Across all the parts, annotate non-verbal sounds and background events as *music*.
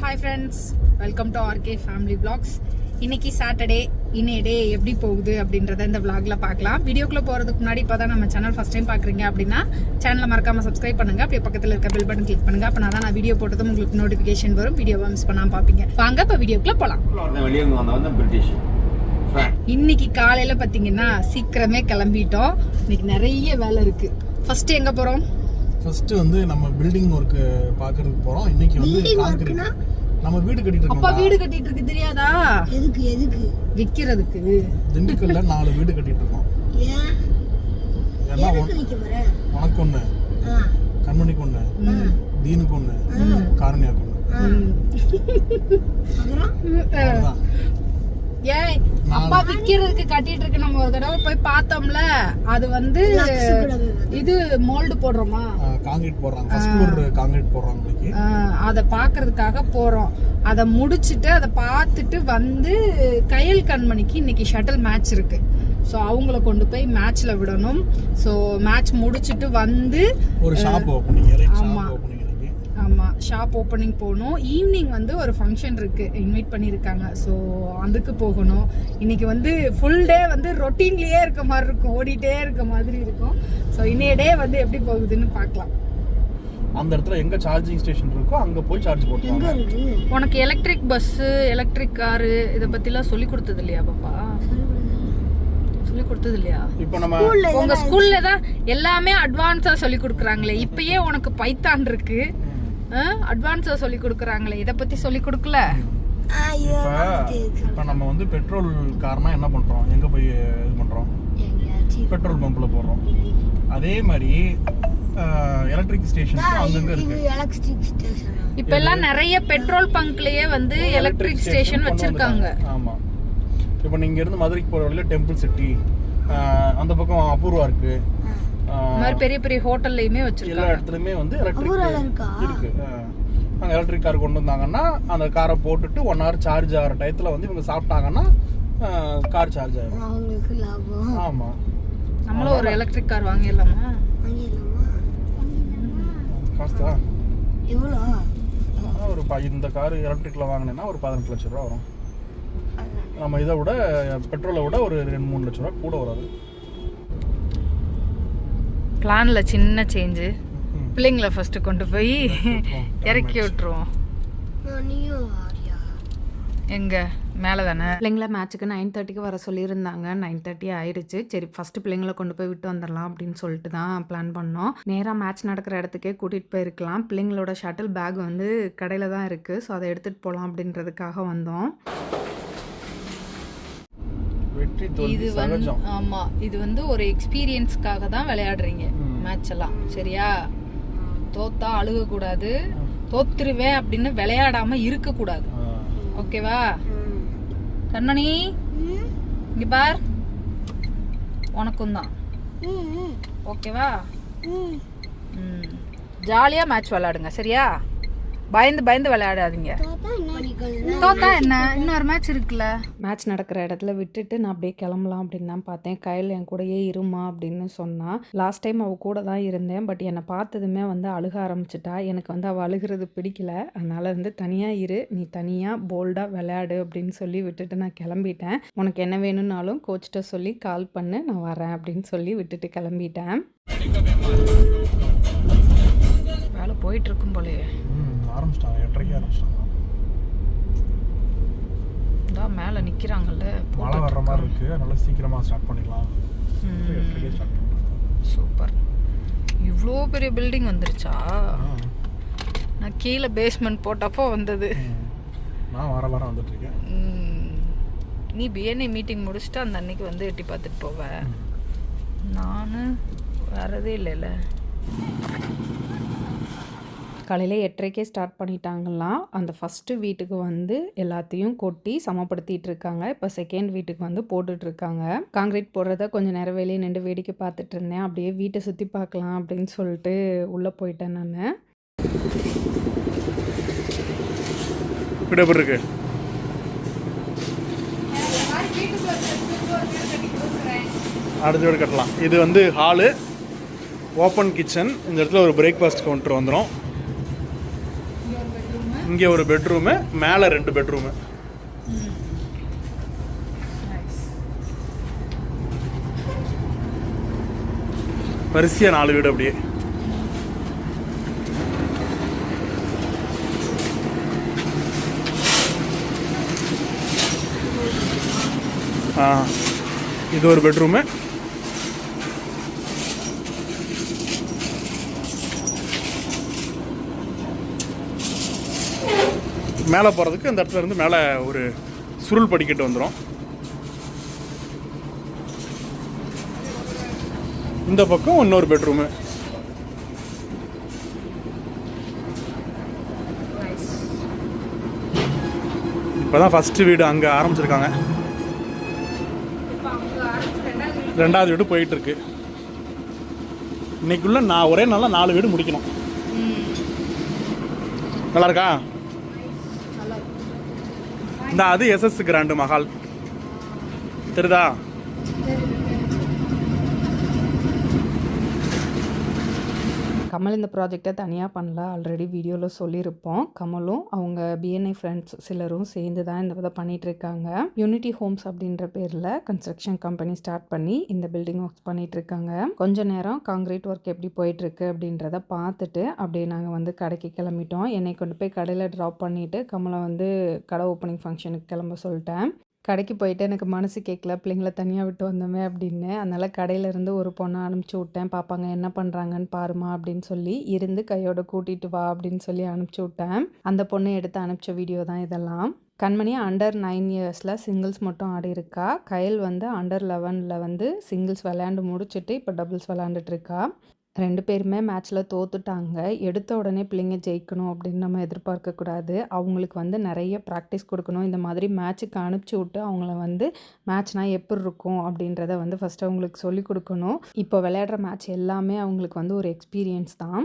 Hi friends welcome to RK family vlogs. இன்னைக்கு Saturday இன்னைய day எப்படி போகுது அப்படின்றத இந்த vlogல பார்க்கலாம். வீடியோக்குள்ள போறதுக்கு முன்னாடி இப்போ தான் நம்ம சேனல் ஃபர்ஸ்ட் டைம் பார்க்குறீங்க அப்படின்னா சேனலை மறக்காம சப்ஸ்கிரைப் பண்ணுங்க. அப்படியே பக்கத்தில் இருக்க பெல் பட்டன் கிளிக் பண்ணுங்க. அப்போ தான் நான் வீடியோ போட்டதும் உங்களுக்கு நோட்டிஃபிகேஷன் வரும். வீடியோவை மிஸ் பண்ணாம பார்ப்பீங்க. வாங்க இப்போ வீடியோக்குள்ள போகலாம் பிரிட்டிஷ். இன்னைக்கு காலையில பார்த்தீங்கன்னா சீக்கிரமே கிளம்பிட்டோம். இன்னைக்கு நிறைய வேலை இருக்கு. ஃபர்ஸ்ட் எங்க போறோம்? ஃபர்ஸ்ட் வந்து நம்ம பில்டிங் ஒர்க் பார்க்கறதுக்கு போறோம். இன்னைக்கு வந்து கான்கிரீட் நம்ம வீடு கட்டிட்டு அப்பா இருக்கோம் வீடு கட்டிட்டு இருக்கு தெரியாதா? எதுக்கு எதுக்கு? விக்கிறதுக்கு. திண்டுக்கல்ல நாலு வீடு கட்டிட்டு இருக்கோம். ஏன்? ஏன்னா உனக்கு ஒண்ணு கண்மணிக்கு ஒண்ணு ம். தீனுக்கு ஒண்ணு காரணியாக்கு ஒண்ணு. ஏய் அப்பா விக்கிறதுக்கு கட்டிட்டு இருக்கு நம்ம ஒரு தடவை போய் பார்த்தோம்ல அது வந்து. இது மோல்டு போடுறோமா? ஆ, கான்கிரீட் போடுறாங்க. ஃபர்ஸ்ட் ஃப்ளோர் கான்கிரீட் போடுறாங்க அதை பார்க்கறதுக்காக போறோம். அதை முடிச்சிட்டு அதை பார்த்துட்டு வந்து கையல் கண்மணிக்கு இன்னைக்கு ஷட்டில் மேட்ச் இருக்கு. ஸோ அவங்கள கொண்டு போய் மேட்ச்ல விடணும். ஸோ மேட்ச் முடிச்சிட்டு வந்து ஒரு ஷாப் ஓப்பனிங் ரைட் ஆமா. ஷாப் ஓப்பனிங் இன்னைக்கு ஆமா ஷாப் ஓப்பனிங் போகணும். ஈவினிங் வந்து ஒரு ஃபங்க்ஷன் இருக்கு. இன்வைட் பண்ணியிருக்காங்க. ஸோ அதுக்கு போகணும். இன்னைக்கு வந்து ஃபுல் டே வந்து ரொட்டீன்லயே இருக்க மாதிரி இருக்கும். ஓடிட்டே இருக்க மாதிரி இருக்கும். ஸோ இன்னைய டே வந்து எப்படி போகுதுன்னு பார்க்கலாம். அந்த இடத்துல எங்க சார்ஜிங் ஸ்டேஷன் இருக்கோ அங்க போய் சார்ஜ் போட்டுருவாங்க. இருக்கு? உனக்கு எலக்ட்ரிக் பஸ்ஸு எலக்ட்ரிக் காரு இதை பத்திலாம் சொல்லி கொடுத்தது இல்லையா பாப்பா? சொல்லி கொடுத்தது இல்லையா? இப்போ நம்ம உங்க ஸ்கூல்ல தான் எல்லாமே அட்வான்ஸா சொல்லி கொடுக்குறாங்களே. இப்பயே உனக்கு பைத்தான் இருக்கு. அட்வான்ஸா சொல்லி கொடுக்குறாங்களே. இதை பத்தி சொல்லி கொடுக்கல? இப்ப நம்ம வந்து பெட்ரோல் கார்னா என்ன பண்றோம்? எங்க போய் இது பண்றோம்? எங்கேயாச்சும் பெட்ரோல் பம்ப்ல போடுறோம். அதே மாதிரி எலக்ட்ரிக் ஸ்டேஷன்ஸ் அங்கங்க இருக்கு. ஸ்டேஷன் இப்ப எல்லாம் நிறைய பெட்ரோல் பங்க்லயே வந்து எலக்ட்ரிக் ஸ்டேஷன் வச்சிருக்காங்க. ஆமா. இப்போ நீங்க இருந்து மதுரைக்கு போற வழியில டெம்பிள் சிட்டி அந்த பக்கம் அபூர்வா இருக்கு. மாதிரி பெரிய பெரிய ஹோட்டல்லையுமே எல்லா வச்சிருக்காங்க இடத்துலயுமே வந்து எலக்ட்ரிக் இருக்கா? அங்க எலக்ட்ரிக் கார் கொண்டு வந்தாங்கன்னா அந்த காரை போட்டுட்டு ஒன் ஹவர் சார்ஜ் ஆகிற டயத்துல வந்து இவங்க சாப்பிட்டாங்கன்னா கார் சார்ஜ் ஆயிடும் அவங்களுக்கு லாபம். ஆமா. நம்மளும் ஒரு எலக்ட்ரிக் கார் வாங்கிடலாமா? தான். எவ்வளோ? ஒரு ப- இந்த கார் எலக்ட்ரிக்ல வாங்கினேன்னா ஒரு பதினெட்டு லட்ச ரூபா வரும். நம்ம இதை விட பெட்ரோலை விட ஒரு ரெண்டு மூணு லட்ச ரூபா கூட வராது. பிளான்ல சின்ன சேஞ்சு. பிள்ளைங்களை ஃபர்ஸ்ட் கொண்டு போய் இறக்கி விட்டுருவோம். *laughs* எங்க? மேலே தானே பிள்ளைங்கள மேட்ச்சுக்கு நைன் தேர்ட்டிக்கு வர சொல்லியிருந்தாங்க. நைன் தேர்ட்டி ஆயிடுச்சு. சரி ஃபர்ஸ்ட் பிள்ளைங்கள கொண்டு போய் விட்டு வந்துடலாம் அப்படின்னு சொல்லிட்டு தான் பிளான் பண்ணோம். நேராக மேட்ச் நடக்கிற இடத்துக்கே கூட்டிகிட்டு போயிருக்கலாம். பிள்ளைங்களோட ஷட்டில் பேக் வந்து கடையில் தான் இருக்குது ஸோ அதை எடுத்துகிட்டு போகலாம் அப்படின்றதுக்காக வந்தோம். வெற்றி இது வந்து ஆமா இது வந்து ஒரு எக்ஸ்பீரியன்ஸ்க்காக தான் விளையாடுறீங்க. மேட்ச் எல்லாம் சரியா? தோத்தா அழுக கூடாது தோத்துருவேன் அப்படின்னு விளையாடாம இருக்க கூடாது. ஓகேவா? கண்மணி இங்க பார். உனக்கும் தான். ஓகேவா? ம். ஜாலியா மேட்ச் விளையாடுங்க சரியா? பயந்து பயந்து விளையாடாதீங்க. தோத்தா என்ன? இன்னொரு மேட்ச் இருக்குல்ல? மேட்ச் நடக்கிற இடத்துல விட்டுட்டு நான் அப்படியே கிளம்பலாம் அப்படின்னு தான் பார்த்தேன். கையில் என் கூடயே இருமா அப்படின்னு சொன்னா. லாஸ்ட் டைம் அவள் கூட தான் இருந்தேன். பட் என்னை பார்த்ததுமே வந்து அழுக ஆரம்பிச்சிட்டா. எனக்கு வந்து அவள் அழுகிறது பிடிக்கல. அதனால வந்து தனியாக இரு. நீ தனியாக போல்டாக விளையாடு அப்படின்னு சொல்லி விட்டுட்டு நான் கிளம்பிட்டேன். உனக்கு என்ன வேணும்னாலும் கோச்சிட்ட சொல்லி கால் பண்ணு. நான் வரேன் அப்படின்னு சொல்லி விட்டுட்டு கிளம்பிட்டேன். வேலை போயிட்டு இருக்கும் போலயே. ம், ஆரம்பிச்சிட்டாங்க எட்டரைக்கு ஆரம்பிச்சிட்டாங்க. தான் மேலே நிற்கிறாங்கல்ல மழை வர்ற மாதிரி இருக்கு அதனால சீக்கிரமா ஸ்டார்ட் பண்ணிடலாம் எட்டரைக்கே ஸ்டார்ட் பண்ணுறோம் சூப்பர். இவ்வளோ பெரிய பில்டிங் வந்துருச்சா? நான் கீழே பேஸ்மெண்ட் போட்டப்போ வந்தது. நான் வர வர வந்துட்டு இருக்கேன் ம், நீ பிஎன்ஏ மீட்டிங் முடிச்சுட்டு அந்த அன்னைக்கு வந்து எட்டி பார்த்துட்டு போவேன் நான் வரதே இல்லைல்ல காலையில் எட்டரைக்கே ஸ்டார்ட் பண்ணிட்டாங்களாம். அந்த ஃபஸ்ட்டு வீட்டுக்கு வந்து எல்லாத்தையும் கொட்டி சமப்படுத்திட்டு இருக்காங்க. இப்போ செகண்ட் வீட்டுக்கு வந்து போட்டுட்டு இருக்காங்க. காங்கிரீட் போடுறத கொஞ்சம் நேரம் வெளியே நின்று வேடிக்கை பார்த்துட்டு இருந்தேன். அப்படியே வீட்டை சுற்றி பார்க்கலாம் அப்படின்னு சொல்லிட்டு உள்ளே போயிட்டேன் நான். எப்படி இருக்கு? அடுத்த வீடு கட்டலாம். இது வந்து ஹாலு ஓப்பன் கிச்சன் இந்த இடத்துல ஒரு பிரேக்ஃபாஸ்ட் கவுண்டர் வந்துடும் இங்கே ஒரு பெட்ரூமு மேலே ரெண்டு பெட்ரூமு வரிசையாக நாலு வீடு அப்படியே. ஆ. இது ஒரு பெட்ரூமு மேலே போகிறதுக்கு இந்த இடத்துல இருந்து மேலே ஒரு சுருள் படிக்கட்டு வந்துடும் இந்த பக்கம் இன்னொரு பெட்ரூமு. இப்போ தான் ஃபஸ்ட்டு வீடு அங்கே ஆரம்பிச்சிருக்காங்க. ரெண்டாவது வீடு ரெண்டாவது வீடு போயிட்டு இருக்கு இன்னைக்குள்ள நான் ஒரே நாளில் நாலு வீடு முடிக்கணும். நல்லா இருக்கு இந்த அது எஸ்எஸ் கிராண்டு மஹால் தெரியுதா? கமல் இந்த ப்ராஜெக்டை தனியாக பண்ணல. ஆல்ரெடி வீடியோவில் சொல்லியிருப்போம். கமலும் அவங்க பிஎன்ஐ ஃப்ரெண்ட்ஸ் சிலரும் சேர்ந்து தான் இந்த இதை பண்ணிகிட்ருக்காங்க இருக்காங்க யூனிட்டி ஹோம்ஸ் அப்படின்ற பேரில் கன்ஸ்ட்ரக்ஷன் கம்பெனி ஸ்டார்ட் பண்ணி இந்த பில்டிங் ஒர்க்ஸ் பண்ணிகிட்ருக்காங்க கொஞ்ச நேரம் காங்கிரீட் ஒர்க் எப்படி போயிட்டுருக்கு அப்படின்றத பார்த்துட்டு அப்படியே நாங்கள் வந்து கடைக்கு கிளம்பிட்டோம். என்னை கொண்டு போய் கடையில் ட்ராப் பண்ணிவிட்டு கமலை வந்து கடை ஓப்பனிங் ஃபங்க்ஷனுக்கு கிளம்ப சொல்லிட்டேன். கடைக்கு போயிட்டு எனக்கு மனசு கேட்கல பிள்ளைங்கள தனியாக விட்டு வந்தோமே அப்படின்னு. அதனால் கடையிலேருந்து ஒரு பொண்ணை அனுப்பிச்சி விட்டேன். பாப்பாங்க என்ன பண்ணுறாங்கன்னு பாருமா அப்படின்னு சொல்லி இருந்து கையோட கூட்டிகிட்டு வா அப்படின்னு சொல்லி அனுப்பிச்சி விட்டேன். அந்த பொண்ணை எடுத்து அனுப்பிச்ச வீடியோ தான் இதெல்லாம். கண்மணி அண்டர் நைன் இயர்ஸில் சிங்கிள்ஸ் மட்டும் ஆடி இருக்கா? கயல் வந்து அண்டர் லெவனில் வந்து சிங்கிள்ஸ் விளையாண்டு முடிச்சுட்டு இப்போ டபுள்ஸ் விளையாண்டுட்டு இருக்கா? ரெண்டு பேருமே மேட்ச்சில் தோத்துட்டாங்க. எடுத்த உடனே பிள்ளைங்க ஜெயிக்கணும் அப்படின்னு நம்ம எதிர்பார்க்கக்கூடாது அவங்களுக்கு வந்து நிறைய ப்ராக்டிஸ் கொடுக்கணும். இந்த மாதிரி மேட்ச்சுக்கு அனுப்பிச்சி விட்டு அவங்கள வந்து மேட்ச்னால் எப்படி இருக்கும் அப்படின்றத வந்து ஃபஸ்ட்டு அவங்களுக்கு சொல்லிக் கொடுக்கணும். இப்போ விளையாடுற மேட்ச் எல்லாமே அவங்களுக்கு வந்து ஒரு எக்ஸ்பீரியன்ஸ் தான்.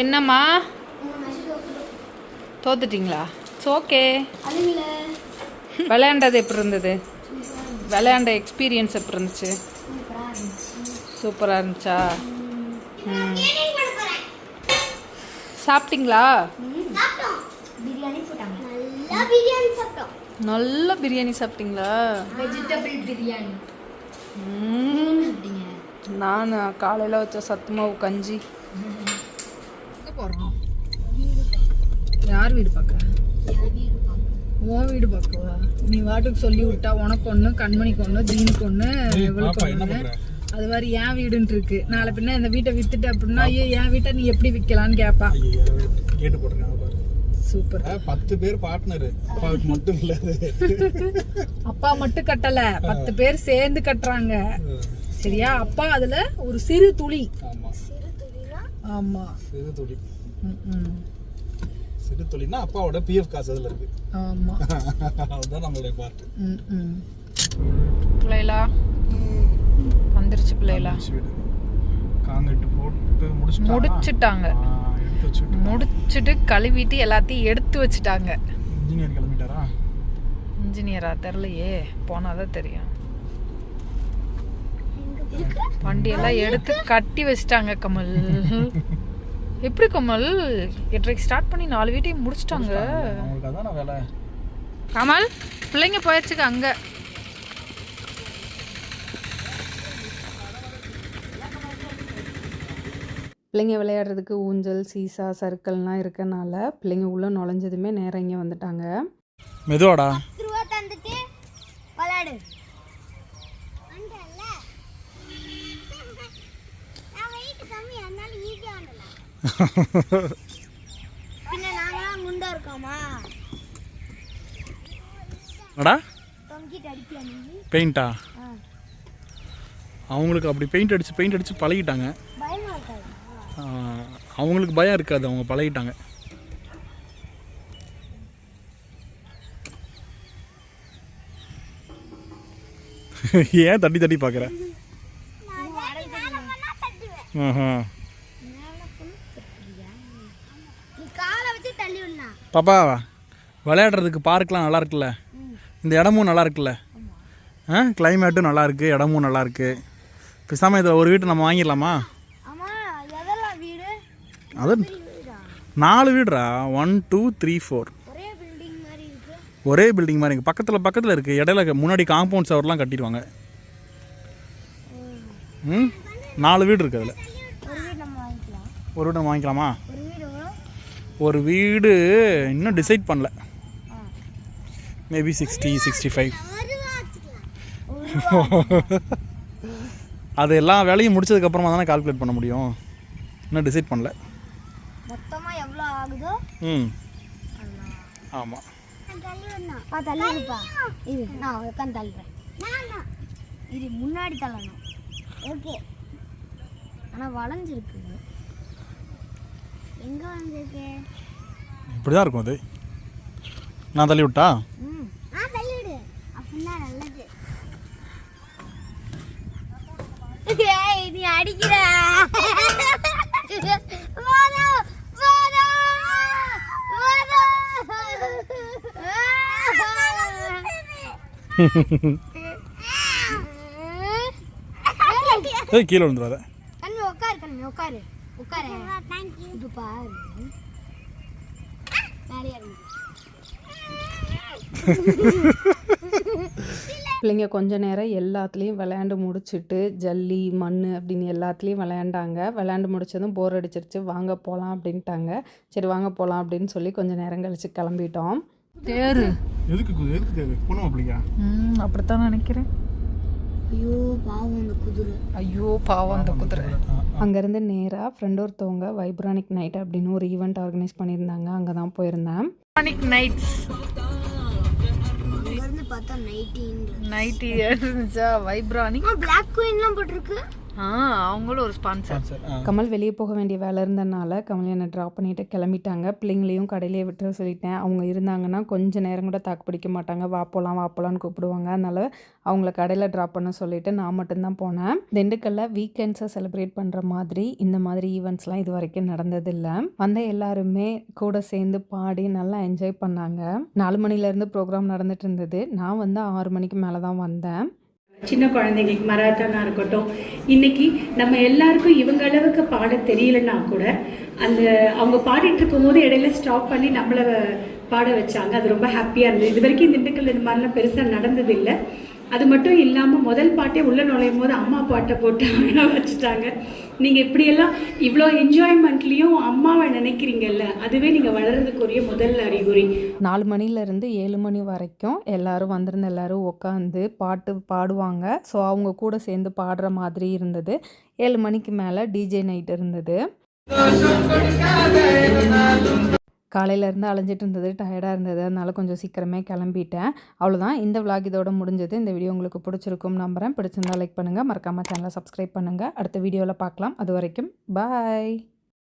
என்னம்மா? தோத்துட்டீங்களா? இட்ஸ் ஓகே விளையாண்டது எப்படி இருந்தது? விளையாண்ட எக்ஸ்பீரியன்ஸ் எப்படி இருந்துச்சு? சூப்பராக இருந்துச்சா. சாப்பிட்டீங்களா? நல்லா பிரியாணி சாப்பிட்டீங்களா? வெஜிடபிள் பிரியாணி. நான் காலையில் வச்ச சத்து மாவு கஞ்சி எங்கே போகிறோம் யார் வீடு பார்க்க உன் வீடு பார்க்கவா? நீ வாட்டுக்கு சொல்லி விட்டா உனக்கு ஒன்று கண்மணிக்கு ஒன்று தீனுக்கு ஒன்று இவளுக்கு ஒன்று அது மாதிரி என் வீடுன்ட்டு இருக்கு. நாளை பின்ன இந்த வீட்டை வித்துட்டு அப்படின்னா ஐயோ என் வீட்டை நீ எப்படி விற்கலான்னு கேட்பா கேட்டு போட்டிருக்காங்க பாரு. சூப்பர் பத்து பேர் பார்ட்னரு அப்பாவுக்கு மட்டும் இல்லை அப்பா மட்டும் கட்டல. பத்து பேர் சேர்ந்து கட்டுறாங்க. சரியா? அப்பா அதுல ஒரு சிறு துளி. ஆமாம் சிறு துளினா? ஆமா. சிறு துளி. சிறு துளினா அப்பாவோட பிஎஃப் காசு அதில் இருக்கு. ஆமா. *laughs* அதுதான் நம்மளுடைய பார்ட். பிள்ளைகளா வந்துருச்சு பிள்ளைகளா காங்கிரீட் போட்டு முடிச்சுட்டாங்க. முடிச்சிட்டாங்க முடிச்சிட்டு கழுவிட்டு எல்லாத்தையும் எடுத்து வச்சுட்டாங்க. இன்ஜினியர் கிளம்பிட்டாரா? இன்ஜினியரா? தெரிலையே போனாதான் தெரியும். வண்டியெல்லாம் எடுத்து கட்டி வச்சிட்டாங்க கமல். *laughs* எப்படி கமல்? எட்டரைக்கு ஸ்டார்ட் பண்ணி நாலு வீட்டையும் முடிச்சிட்டாங்க. அவங்களுக்கு அதான் வேலை கமல் பிள்ளைங்க போயாச்சுங்க அங்க. பிள்ளைங்க விளையாடுறதுக்கு ஊஞ்சல் சீசா சர்க்கிள்லாம் இருக்கனால பிள்ளைங்க உள்ளே நுழைஞ்சதுமே நேரம் இங்கே வந்துட்டாங்க. மெதுவாடா. விளையாடு வந்துட்டல்ல? நான் weight கம்மி, அதனால easy ஆ வந்துடலாம். பின்ன நாங்களாம் குண்டா இருக்கோமா அடா பெயிண்டா. அவங்களுக்கு அப்படி பெயிண்ட் அடிச்சு பெயிண்ட் அடிச்சு பழகிட்டாங்க. அவங்களுக்கு பயம் இருக்காது அவங்க பழகிட்டாங்க. ஏன் தட்டி தட்டி பார்க்குற? ஆஹா நீ காலை வச்சு தள்ளி விடலாம் பாப்பா விளையாடுறதுக்கு பார்க்லாம் நல்லா இருக்குல்ல? இந்த இடமும் நல்லா இருக்குல்ல? ஆ கிளைமேட்டும் நல்லா இருக்கு இடமும் நல்லா இருக்கு. பேசாமல் இதில் ஒரு வீட்டை நம்ம வாங்கிடலாமா? அது நாலு வீடுறா ஒன் டூ த்ரீ ஃபோர் ஒரே பில்டிங் மாதிரி இருக்கு. ஒரே பில்டிங் மாதிரி இருக்குது பக்கத்தில் பக்கத்தில் இருக்குது இடையில முன்னாடி காம்பவுண்ட் சவர்லாம் கட்டிடுவாங்க. ம். நாலு வீடு இருக்குது அதில். ஒரு வீடு நம்ம வாங்கிக்கலாம் ஒரு வீடு நம்ம வாங்கிக்கலாமா ஒரு வீடு எவ்வளோ ஒரு வீடு இன்னும் டிசைட் பண்ணல. மேபி சிக்ஸ்டி சிக்ஸ்டி ஃபைவ் அது எல்லா வேலையும் முடிச்சதுக்கப்புறமா தானே கால்குலேட் பண்ண முடியும். இன்னும் டிசைட் பண்ணல. மொத்தமா எவ்வளோ ஆகுதோ? ம். ஆமாம் பா தள்ளி இருப்பா இது நான் உட்காந்து தள்ளுறேன். இது முன்னாடி தள்ளணும். ஓகே. ஆனால் வளைஞ்சிருக்கு. எங்கே இப்படி தான் இருக்கும் அது. நான் தள்ளி விட்டா? ஆ தள்ளி விடு. அப்படின்னா நல்லது. நீ அடிக்கிற. கீழே விழுந்துடாத உட்காரு கண்ணு உட்காரு. இது பாரு. மேலே *laughs* பிள்ளைங்க கொஞ்ச நேரம் எல்லாத்துலேயும் விளையாண்டு முடிச்சிட்டு ஜல்லி மண் அப்படின்னு எல்லாத்துலேயும் விளையாண்டாங்க. விளையாண்டு முடிச்சதும் போர் அடிச்சிருச்சு. வாங்க போகலாம் அப்படின்ட்டாங்க. சரி வாங்க போகலாம் அப்படின்னு சொல்லி கொஞ்ச நேரம் கழிச்சு கிளம்பிட்டோம். தேரு. எதுக்கு எதுக்கு தேவை பொண்ணு அப்படியா ம் அப்படித்தான் நினைக்கிறேன். ஐயோ பாவம் அந்த குதிரை. ஐயோ பாவம் அந்த குதிரை. அங்கேருந்து நேராக ஃப்ரெண்ட் ஒருத்தவங்க வைப்ரானிக் நைட் அப்படின்னு ஒரு ஈவெண்ட் ஆர்கனைஸ் பண்ணியிருந்தாங்க. அங்கே தான் போயிருந்தேன் நைட்ஸ் இங்கேருந்து பார்த்தா நைட்டின்னு நைட்டி இருந்துச்சா வைப்ரானிக் பிளாக் குயின்லாம் போட்டிருக்கு. அவங்களும் ஒரு ஸ்பான்சர் கமல் வெளியே போக வேண்டிய வேலை இருந்தனால கமல் என்னை ட்ராப் பண்ணிட்டு கிளம்பிட்டாங்க. பிள்ளைங்களையும் கடையிலே விட்டு சொல்லிட்டேன். அவங்க இருந்தாங்கன்னா கொஞ்ச நேரம் கூட தாக்கு பிடிக்க மாட்டாங்க. வா போகலாம் வா போகலான்னு கூப்பிடுவாங்க. அதனால அவங்கள கடையில் ட்ராப் பண்ண சொல்லிட்டு நான் மட்டும்தான் போனேன். திண்டுக்கல்ல வீக்கெண்ட்ஸை செலிப்ரேட் பண்ணுற மாதிரி இந்த மாதிரி ஈவெண்ட்ஸ்லாம் இது வரைக்கும் நடந்ததில்லை. வந்த எல்லாருமே கூட சேர்ந்து பாடி நல்லா என்ஜாய் பண்ணாங்க. நாலு மணிலேருந்து ப்ரோக்ராம் நடந்துட்டு இருந்தது. நான் வந்து ஆறு மணிக்கு மேலே தான் வந்தேன். சின்ன குழந்தைங்களுக்கு மராத்தானா இருக்கட்டும் இன்னைக்கு நம்ம எல்லாருக்கும் இவங்க அளவுக்கு பாட தெரியலன்னா கூட அந்த அவங்க பாடிட்டு இருக்கும்போது இடையில ஸ்டாப் பண்ணி நம்மளை பாட வச்சாங்க. அது ரொம்ப ஹாப்பியாக இருந்தது. இது வரைக்கும் திண்டுக்கல் இந்த மாதிரிலாம் பெருசாக நடந்தது இல்லை அது மட்டும் இல்லாமல் முதல் பாட்டே உள்ள நுழையும் போது அம்மா பாட்டை போட்டு *laughs* வச்சுட்டாங்க. நீங்கள் இப்படியெல்லாம் இவ்வளோ என்ஜாய்மெண்ட்லேயும் அம்மாவை நினைக்கிறீங்கல்ல அதுவே நீங்கள் வளர்கிறதுக்குரிய முதல் அறிகுறி. நாலு மணிலேருந்து ஏழு மணி வரைக்கும் எல்லோரும் வந்திருந்த எல்லோரும் உட்காந்து பாட்டு பாடுவாங்க. ஸோ அவங்க கூட சேர்ந்து பாடுற மாதிரி இருந்தது. ஏழு மணிக்கு மேலே டிஜே நைட் இருந்தது. காலையிலேருந்து அலைஞ்சிட்டு இருந்தது டயர்டாக இருந்தது. அதனால் கொஞ்சம் சீக்கிரமே கிளம்பிட்டேன். அவ்வளோதான் இந்த விலாக் இதோட முடிஞ்சது. இந்த வீடியோ உங்களுக்கு பிடிச்சிருக்கும் நம்புறேன். பிடிச்சிருந்தா லைக் பண்ணுங்கள் மறக்காமல் சேனலை சப்ஸ்கிரைப் பண்ணுங்கள் அடுத்த வீடியோவில் பார்க்கலாம். அது வரைக்கும் பாய்